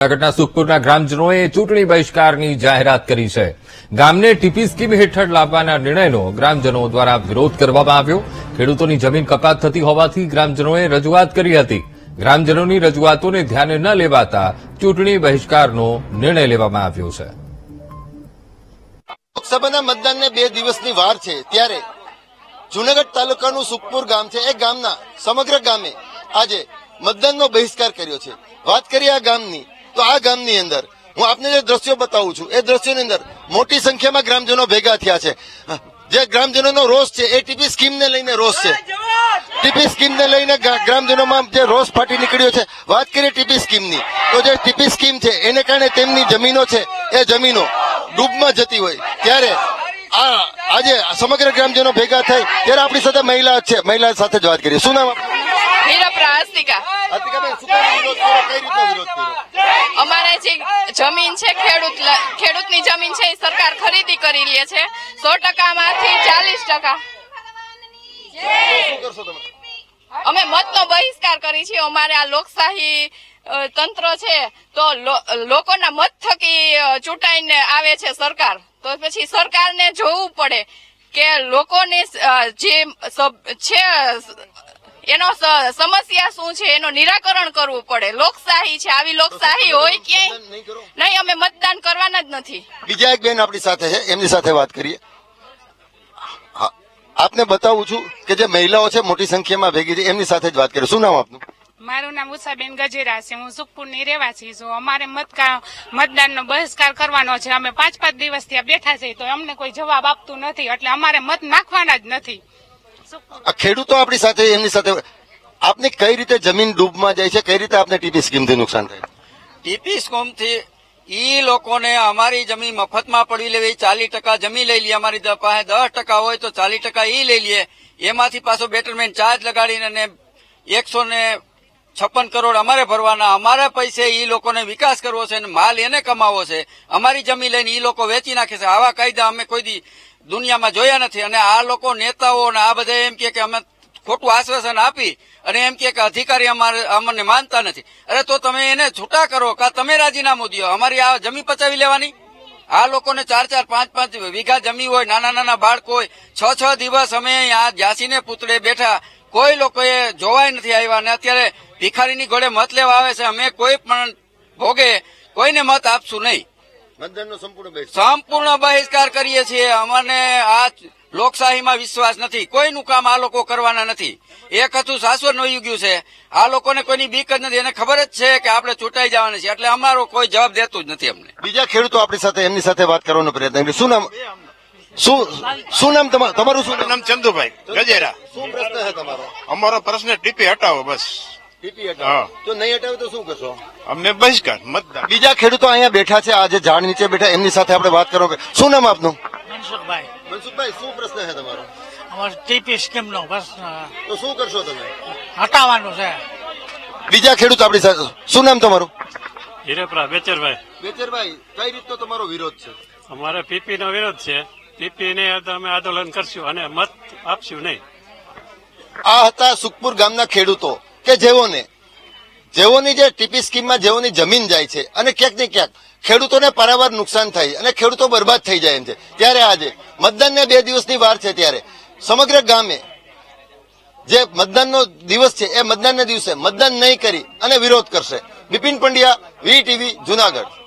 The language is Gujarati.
જૂનાગઢના સુખપુરના ગ્રામજનોએ ચૂંટણી બહિષ્કારની જાહેરાત કરી છે. ગામને ટીપી સ્કીમ હેઠળ લાવવાના નિર્ણયનો ગ્રામજનો દ્વારા વિરોધ કરવામાં આવ્યો. ખેડૂતોની જમીન કપાત થતી હોવાથી ગ્રામજનોએ રજૂઆત કરી હતી. ગ્રામજનોની રજૂઆતોને ધ્યાને ન લેવાતા ચૂંટણી બહિષ્કારનો નિર્ણય લેવામાં આવ્યો છે. લોકસભાના મતદાનને બે દિવસની વાર છે. ત્યારે જુનાગઢ તાલુકાનું સુખપુર ગામ છે. એ ગામના સમગ્ર ગામે આજે મતદાનનો બહિષ્કાર કર્યો છે. વાત કરીએ આ ગામની. તો આ ગામની અંદર હું આપને જે દ્રશ્યો બતાવું છું એ દ્રશ્યોની અંદર મોટી સંખ્યામાં ગ્રામજનો ભેગા થયા છે. જે ગ્રામજનોનો રોષ છે એ ટીપી સ્કીમને લઈને રોષ છે. ટીપી સ્કીમને લઈને ગ્રામજનોમાં જે રોષ ફાટી નીકળ્યો છે વાત કરીએ ટીપી સ્કીમની તો જે ટીપી સ્કીમ છે એને કારણે તેમની જમીનો છે એ જમીનો ડૂબમાં જતી હોય. ત્યારે આ આજે સમગ્ર ગ્રામજનો ભેગા થાય ત્યારે આપણી સાથે મહિલા છે. મહિલા સાથે જ વાત કરીએ. શું નામ અમારે જે જમીન છે ખેડૂત ખેડૂતની જમીન છે એ સરકાર ખરીદી કરી લે છે. સો ટકામાંથી ચાલીસ ટકા. અમે મતનો બહિષ્કાર કરી છે અમારે આ લોકશાહી તંત્ર છે તો લોકોના મત થકી ચૂંટાઈને આવે છે સરકાર. તો પછી સરકારને જોવું પડે કે લોકોને જે સબ- છે એનો સ- સમસ્યા શું છે એનું નિરાકરણ કરવું પડે. લોકશાહી છે. આવી લોકશાહી હોય ક્યાંય નહીં અમે મતદાન કરવાના જ નથી. બીજા એક બેન આપણી સાથે છે એમની સાથે વાત કરીએ. આપને બતાવું છું કે જે મહિલાઓ છે મોટી સંખ્યામાં ભેગી છે એમની સાથે જ વાત કરીએ. શું નામ આપનું? મારું નામ ઉષાબેન ગજેરા છે. હું સુખપુરની રહેવાસી છું. અમારે મતકા મતદાનનો બહિષ્કાર કરવાનો છે. અમે પાંચ પાંચ દિવસથી ત્યાં બેઠા છીએ તો અમને કોઈ જવાબ આપતું નથી. એટલે અમારે મત નાખવાના જ નથી. આ ખેડૂતો આપણી સાથે, એમની સાથે, આપને કઈ રીતે જમીન ડૂબમાં જાય છે, કઈ રીતે આપને ટીપી સ્કીમથી નુકસાન થાય ટીપી સ્કોમથી ઈ લોકોને અમારી જમીન મફતમાં પડી લેવી, ચાલીસ ટકા જમીન લઈ લઈએ, અમારી પાસે દસ ટકા હોય તો ચાલીસ ટકા ઈ લઈ લઈએ. એમાંથી પાછો બેટરમેન્ટ ચાર્જ લગાડીને એકસો ને છપ્પન કરોડ અમારે ભરવાના. અમારા પૈસે ઈ લોકોને વિકાસ કરવો છે અને માલ એને કમાવો છે. અમારી જમીન લઈને ઈ લોકો વેચી નાખે છે. આવા કાયદા અમે કોઈ દી દુનિયામાં જોયા નથી. અને આ લોકો નેતાઓ અને આ બધા એમ કે અમે ખોટું આશ્વાસન આપી અને એમ કે અધિકારી અમારે અમને માનતા નથી. અરે તો તમે એને છૂટા કરો કા તમે રાજીનામું દો. અમારી આ જમીન પચાવી લેવાની? આ લોકોને ચાર ચાર, પાંચ પાંચ વીઘા જમી હોય, નાના નાના બાળકો હોય, છ છ દિવસ અમે આ જાસીને પૂતળે બેઠા કોઈ લોકોએ જોવાય નથી આવ્યા. અને અત્યારે ભિખારીની ઘોડે મત લેવા આવે છે. અમે કોઈ પણ ભોગે કોઈને મત આપશું નહીં. મતદાનનો સંપૂર્ણ બહિષ્કાર. કરીએ છીએ. અમને આ લોકશાહીમાં વિશ્વાસ નથી. કોઈનું કામ આ લોકો કરવાના નથી. એક હતું શાશ્વત વહી ગયું છે. આ લોકોને કોઈની બીક જ નથી. એને ખબર જ છે કે આપણે ચૂંટાઈ જવાના છે એટલે અમારો કોઈ જવાબ દેતું જ નથી અમને. બીજા ખેડૂતો આપણી સાથે એમની સાથે વાત કરવાનો પ્રયત્ન શું નામ? શું શું નામ તમારું તમારું શું નામ? ચંદુભાઈ ગજેરા. શું પ્રશ્ન છે તમારો? અમારો પ્રશ્ન ટીપી હટાવો બસ. ટીપી હા. તો નહીં હટાવે તો શું કરશો? અમને બહિષ્કાર મતદાન. બીજા ખેડૂતો અહીંયા બેઠા છે આજે ઝાડ નીચે બેઠા એમની સાથે આપણે વાત કરો શું નામ આપનું? મનસુખભાઈ. મનસુખભાઈ શું પ્રશ્ન છે તમારો? અમારે ટીપી સ્કીમ નો પ્રશ્ન. તો શું કરશો તમે? હટાવવાનું છે. બીજા ખેડૂત આપણી સાથે શું નામ તમારું? હિરેપરા બેચરભાઈ બેચરભાઈ કઈ રીતનો તમારો વિરોધ છે? અમારે પીપી નો વિરોધ છે. પીપી ને અમે આંદોલન કરશું અને મત આપશું નહીં. આ હતા સુખપુર ગામના ખેડૂતો. કે જેઓને જેઓની જે ટીપી સ્કીમમાં જેઓની જમીન જાય છે અને ક્યાંક ને ક્યાંક ખેડૂતોને પારાવાર નુકસાન થાય અને ખેડૂતો બરબાદ થઈ જાય એમ છે. ત્યારે આજે મતદાનને બે દિવસની વાર છે ત્યારે સમગ્ર ગામે જે મતદાનનો દિવસ છે એ મતદાનના દિવસે મતદાન નહીં કરી અને વિરોધ કરશે. Bipin Pandya, V TV, Junagadh.